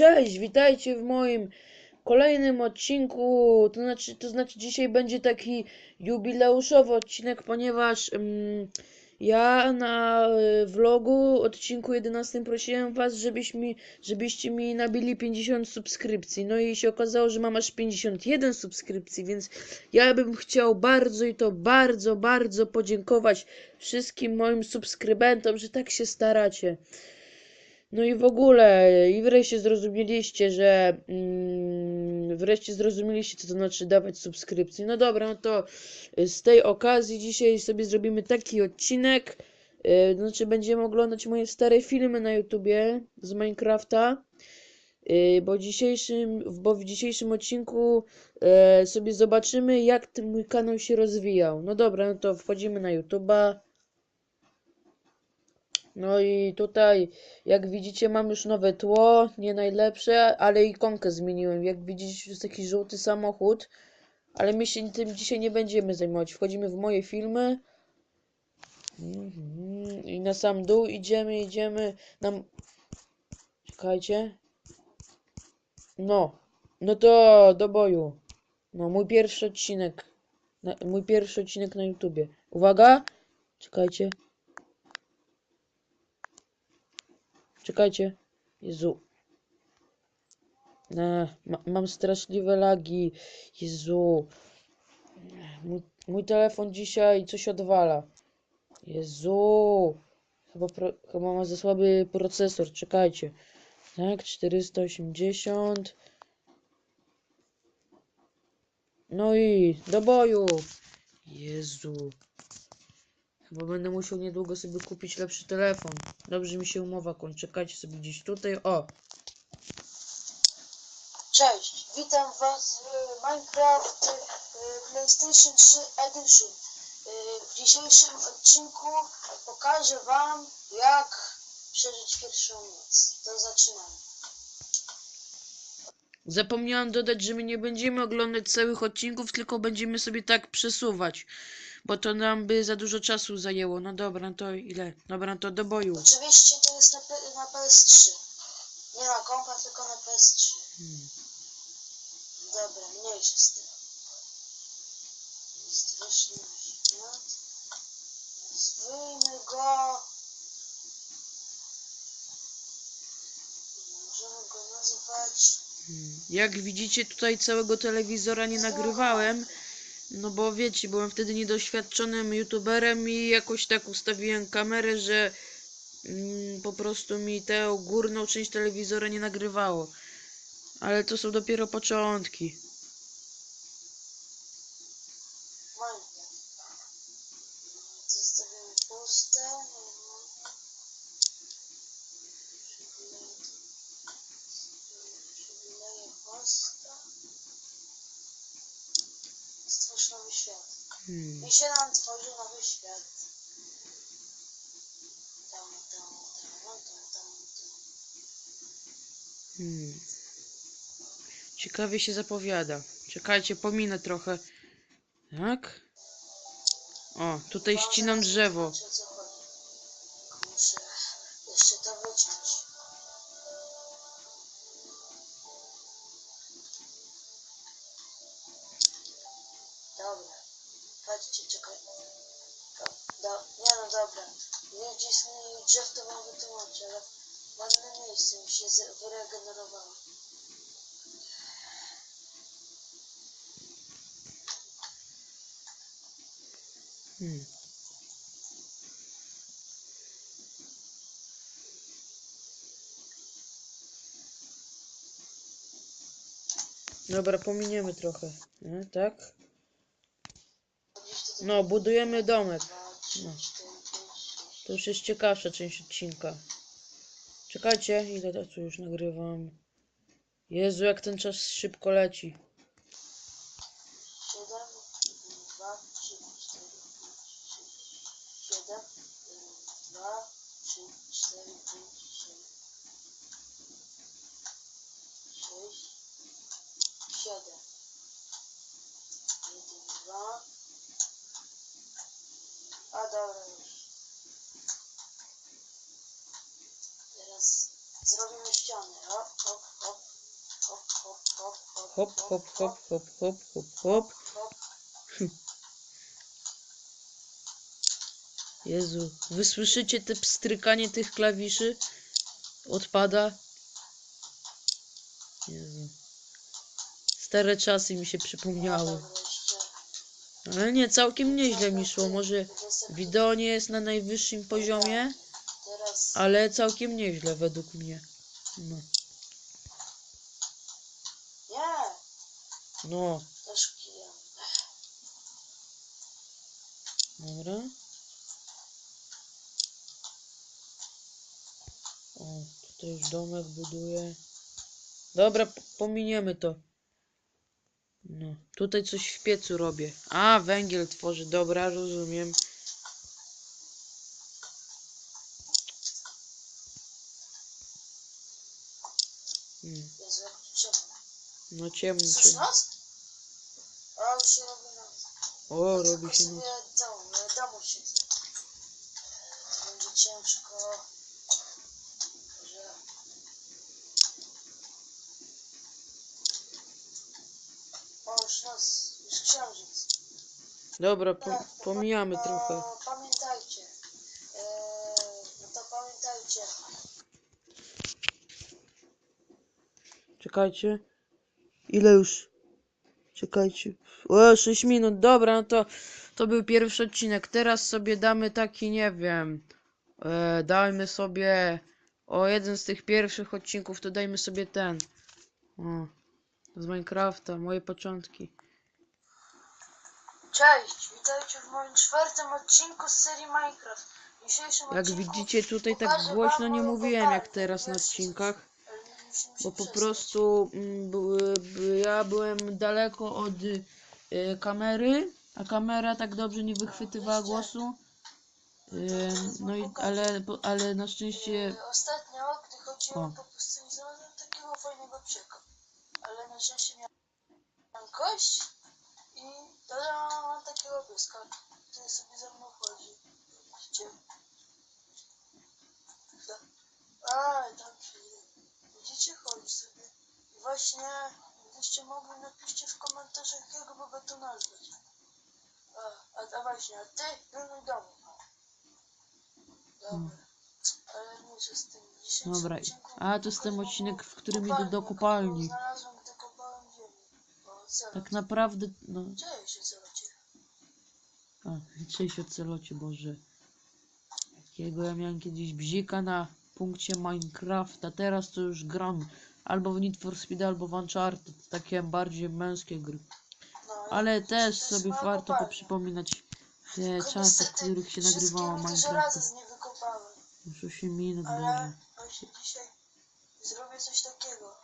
Cześć, witajcie w moim kolejnym odcinku. To znaczy, to znaczy dzisiaj będzie taki jubileuszowy odcinek, ponieważ ym, ja na y, vlogu odcinku 11 prosiłem was, żebyś mi, żebyście mi nabili 50 subskrypcji. No i się okazało, że mam aż 51 subskrypcji, więc ja bym chciał bardzo i to bardzo, bardzo podziękować wszystkim moim subskrybentom, że tak się staracie. No i w ogóle, i wreszcie zrozumieliście, że mm, wreszcie zrozumieliście, co to znaczy dawać subskrypcje. No dobra, no to z tej okazji dzisiaj sobie zrobimy taki odcinek. y, to znaczy będziemy oglądać moje stare filmy na YouTubie z Minecrafta. y, Bo, dzisiejszym, bo w dzisiejszym odcinku e, sobie zobaczymy, jak ten mój kanał się rozwijał. No dobra, no to wchodzimy na YouTube'a. No i tutaj, jak widzicie, mam już nowe tło, nie najlepsze, ale ikonkę zmieniłem. Jak widzicie, jest taki żółty samochód, ale my się tym dzisiaj nie będziemy zajmować. Wchodzimy w moje filmy Mhm. i na sam dół idziemy, idziemy. Nam... Czekajcie. No, no to do boju. No, mój pierwszy odcinek. Na, mój pierwszy odcinek na YouTubie. Uwaga! Czekajcie. Czekajcie. Jezu. Ne, ma, mam straszliwe lagi. Jezu. Mój, mój telefon dzisiaj coś odwala. Jezu. Chyba, pro, chyba ma za słaby procesor. Czekajcie. Tak, 480. No i do boju. Jezu. Chyba będę musiał niedługo sobie kupić lepszy telefon. Dobrze mi się umowa kończy. Czekajcie sobie gdzieś tutaj. O! Cześć, witam Was w Minecraft y, PlayStation 3 Edition. Y, W dzisiejszym odcinku pokażę Wam, jak przeżyć pierwszą noc. To zaczynamy. Zapomniałam dodać, że my nie będziemy oglądać całych odcinków, tylko będziemy sobie tak przesuwać. Bo to nam by za dużo czasu zajęło. No dobra, to ile? Dobra, to do boju. Oczywiście to jest na, P- na PS3. Nie na kompa, tylko na PS3. Hmm. Dobra, mniejszy z tym. Świat. Zwyjmy go. Możemy go nazywać... Hmm. Jak widzicie, tutaj całego telewizora nie nagrywałem. No bo wiecie, byłem wtedy niedoświadczonym youtuberem i jakoś tak ustawiłem kamerę, że mm, po prostu mi tę górną część telewizora nie nagrywało. Ale to są dopiero początki. Nowy świat. Hmm. I się nam tworzy nowy świat. Tam, tam, tam, tam, tam, tam. Hmm. Ciekawie się zapowiada. Czekajcie, pominę trochę. Tak? O, tutaj ścinam drzewo. Dobra. Chodźcie, czekaj. Do, do, nie no dobra. Ludzi z drzew to wam wytłumaczę, ale ładne miejsce mi się wyregenerowało. Hmm. Dobra, pominiemy trochę. Nie, tak? No, budujemy domek. No. To już jest ciekawsza część odcinka. Czekajcie, ile czasu już nagrywam. Jezu, jak ten czas szybko leci. Siedem, jeden, dwa, trzy, cztery, pięć, sześć, siedem, jeden, dwa, trzy, cztery, pięć, sześć, sześć, siedem, jeden, dwa, a dobra już. Teraz Zrobimy ściany. Hop, hop, hop. Hop, hop, hop, hop. Hop, hop, hop, hop, hop, hop. Jezu, wy słyszycie te pstrykanie tych klawiszy? Odpada. Jezu. Stare czasy mi się przypomniały. Ale nie, całkiem nieźle mi szło. Może wideo nie jest na najwyższym poziomie, ale całkiem nieźle według mnie. No. No, dobra. O, tutaj już domek buduje. Dobra, pominiemy to. No, tutaj coś w piecu robię. A, węgiel tworzy, dobra, rozumiem. Hmm, no ciemno, się noc. O, robi się noc. domu. To będzie ciężko. O, już już księżyc. Dobra, po, Tak, pomijamy no, trochę. Pamiętajcie. Eee, no to pamiętajcie. Czekajcie. Ile już? Czekajcie. O, 6 minut. Dobra, no to to był pierwszy odcinek. Teraz sobie damy taki, nie wiem. E, dajmy sobie o jeden z tych pierwszych odcinków, to dajmy sobie ten. O, z Minecrafta, moje początki. Cześć, witajcie w moim czwartym odcinku z serii Minecraft. W dzisiejszym Jak odcinku widzicie, tutaj tak pokażę głośno wam nie moją mówiłem jak teraz na odcinkach. musimy się Bo po przestać. prostu mm, były- by- ja byłem daleko od y, kamery, a kamera tak dobrze nie wychwytywała głosu. Y, no i ale, ale na szczęście Yy, Ostatnio, gdy chodziłem O. po pustyni, znalazłem takiego fajnego psiaka. Ale na szczęście miałem kość i teraz mam takiego pieska, który sobie ze mną chodzi. Widzicie? A, tam. Widzicie? Chodzi sobie. I właśnie, gdybyście mogli, napiszcie w komentarzach, jak by go tu nazwać. A, a, a właśnie, a ty pilnuj domu. Dobra. Dobra, a to jest ten odcinek, w którym idę do kopalni. O? Tak naprawdę, no, Cześć, a, cześć ocelocie, Boże. Jakiego ja miałem kiedyś bzika na punkcie Minecrafta, teraz to już gram albo w Need for Speed, albo w Uncharted, takie bardziej męskie gry. No, Ale też sobie warto poprzypominać te czasy, w których się nagrywało wszystkiego Już 8 minut, Ale właśnie dzisiaj zrobię coś takiego,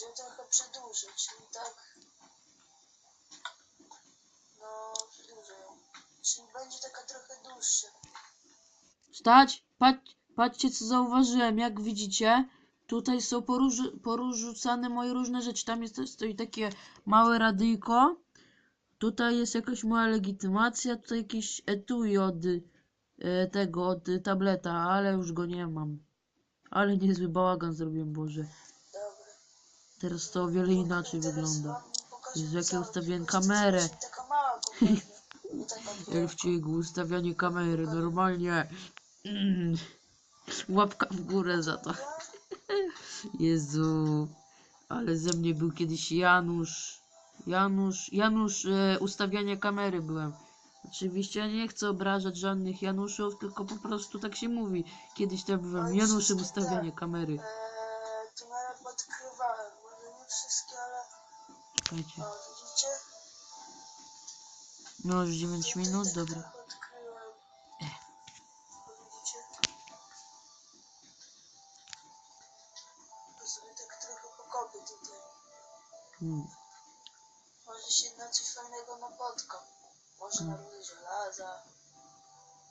że trochę przedłużę, czyli tak. No, przedłużę ją. Czyli będzie taka trochę dłuższa. Stać! Patrz, patrzcie co zauważyłem, jak widzicie, tutaj są poróż- porzucane moje różne rzeczy. Tam jest stoi takie małe radyjko. Tutaj jest jakaś moja legitymacja, tutaj jakieś etui od tego, od tableta, ale już go nie mam. Ale niezły bałagan zrobiłem, Boże. Dobra. Teraz to o wiele inaczej Teraz wygląda. Jezu, jak ja ustawiłem kamerę. Elfciego, ustawianie kamery, normalnie. Łapka w górę za to. Jezu, ale ze mnie był kiedyś Janusz. Janusz, Janusz e, ustawiania kamery byłem. Oczywiście ja nie chcę obrażać żadnych Januszów, tylko po prostu tak się mówi. Kiedyś to byłem Januszem ustawiania kamery. Eee, tunele podkrywałem. Może nie wszystkie, ale. Czekajcie. O, widzicie? No już 9 minut, dobra. odkryłem. O, Widzicie? To sobie tak trochę pokopię tutaj. Hmm. Może się na coś fajnego napotkam. Może na rudy żelaza.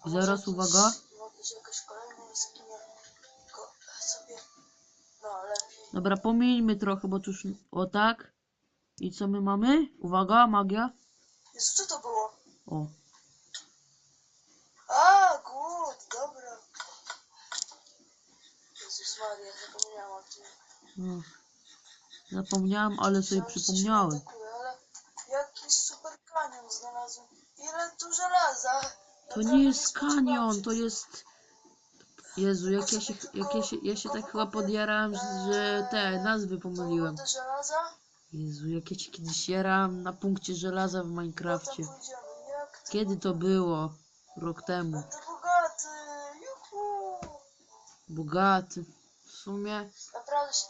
A Zaraz, uwaga. Może jakaś kolejna jaskinia. Tylko sobie... No, lepiej. Dobra, pomieńmy trochę, bo tu już... O tak. I co my mamy? Uwaga, magia. Jezu, co to było? O. A, głód, dobra. Jezus Maria, zapomniałam o tym. No. Zapomniałem, ale sobie coś przypomniałem. mnie jakiś super kanion znalazłem. Ile tu żelaza. To nie jest kanion, to jest... Jezu, jak ja się, jak ja się, ja się tak chyba podjarałem, że te nazwy pomyliłem. Jezu, jak ja się kiedyś jarałem na punkcie żelaza w Minecrafcie. Kiedy to było? Rok temu. Bogaty. W sumie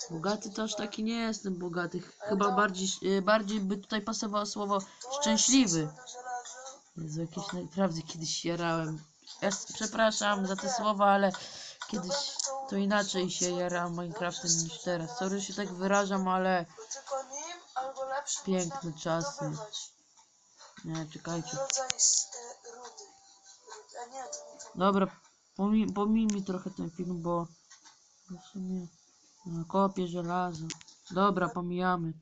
bogaty to aż taki nie jestem bogaty. Chyba bardziej, bardziej by tutaj pasowało słowo szczęśliwy. Tu jest do żelaza. Jezu, jakieś naprawdę kiedyś jarałem. Ja przepraszam za te słowa, ale kiedyś to inaczej się jarałem Minecraftem niż teraz. Sorry, że się tak wyrażam, ale Piękne czasy. nie, czekajcie. Dobra, pomij, pomij mi trochę ten film, bo bo w sumie no, kopię żelazo. Dobra, pomijamy.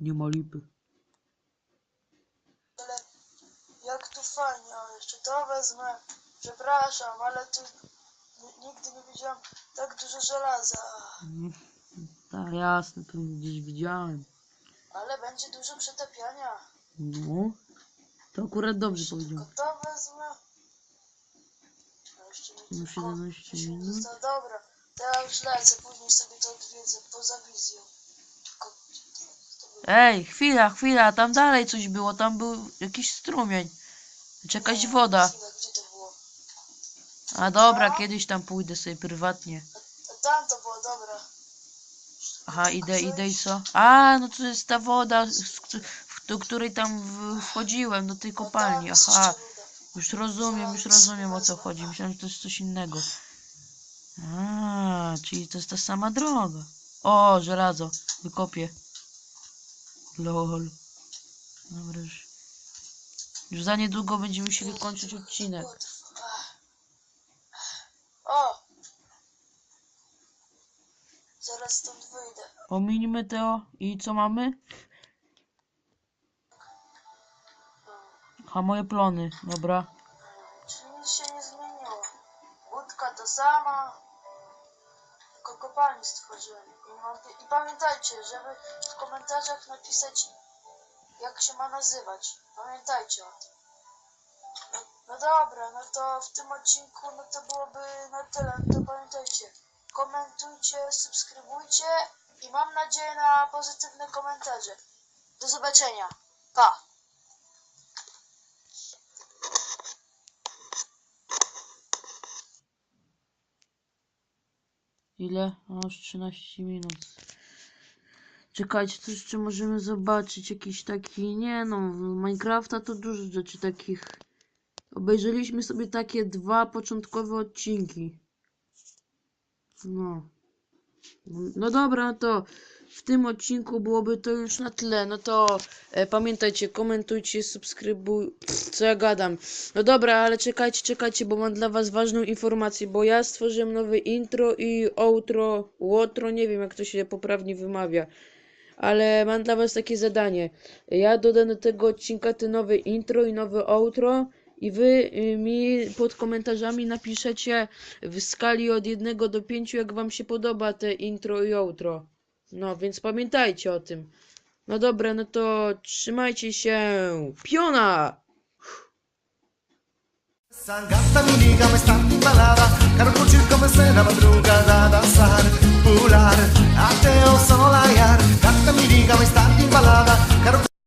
Nie ma lipy. Ale jak tu fajnie, o jeszcze to wezmę. Przepraszam, ale tu nigdy nie widziałam tak dużo żelaza. Tak, jasne, to gdzieś widziałem. Ale będzie dużo przetapiania. No, to akurat dobrze powiedział. Tylko to wezmę. A jeszcze tylko 11 10 minut. zostało. Dobra, to ja już lecę, później sobie to odwiedzę poza wizją. Tylko. Ej, chwila, chwila, tam dalej coś było, tam był jakiś strumień. Czy jakaś woda. A dobra, kiedyś tam pójdę sobie prywatnie. A tam to było, dobra. Aha, idę, idę i co? A, no to jest ta woda, do której tam wchodziłem, do tej A tam kopalni. Aha, już rozumiem, już rozumiem o co chodzi. Myślałem, że to jest coś innego. A, czyli to jest ta sama droga. O, żelazo, wykopię. Lol. Dobra, już. Już za niedługo będziemy musieli kończyć odcinek. O! Zaraz stąd wyjdę. Pomińmy to i co mamy? Ha, moje plony, dobra. Czyli nic się nie zmieniło. Budka to sama. Tylko kopalnię stworzyłem. I, mam, I pamiętajcie, żeby w komentarzach napisać jak się ma nazywać. Pamiętajcie o tym. No, no dobra, no to w tym odcinku no to byłoby na tyle. No to pamiętajcie. Komentujcie, subskrybujcie i mam nadzieję na pozytywne komentarze. Do zobaczenia. Pa! Ile? O, już 13 minut. Czekajcie, co jeszcze możemy zobaczyć? Jakiś taki, nie no, Minecrafta to dużo rzeczy takich. Obejrzeliśmy sobie takie dwa początkowe odcinki. No. No dobra, no to w tym odcinku byłoby to już na tyle. No to e, pamiętajcie, komentujcie, subskrybuj. Co ja gadam? No dobra, ale czekajcie, czekajcie, bo mam dla was ważną informację, bo ja stworzyłem nowe intro i outro, łotro, nie wiem jak to się poprawnie wymawia. Ale mam dla was takie zadanie. Ja dodam do tego odcinka te nowe intro i nowe outro i wy y, mi pod komentarzami napiszecie w skali od 1 do 5 jak wam się podoba te intro i outro. No, więc pamiętajcie o tym. No dobra, no to trzymajcie się. Piona! Sangata muñeca me está balada, quiero curtir como se la madrugada, danzar, pular, até o oh, sol raiar. Gata miriga me está embalada,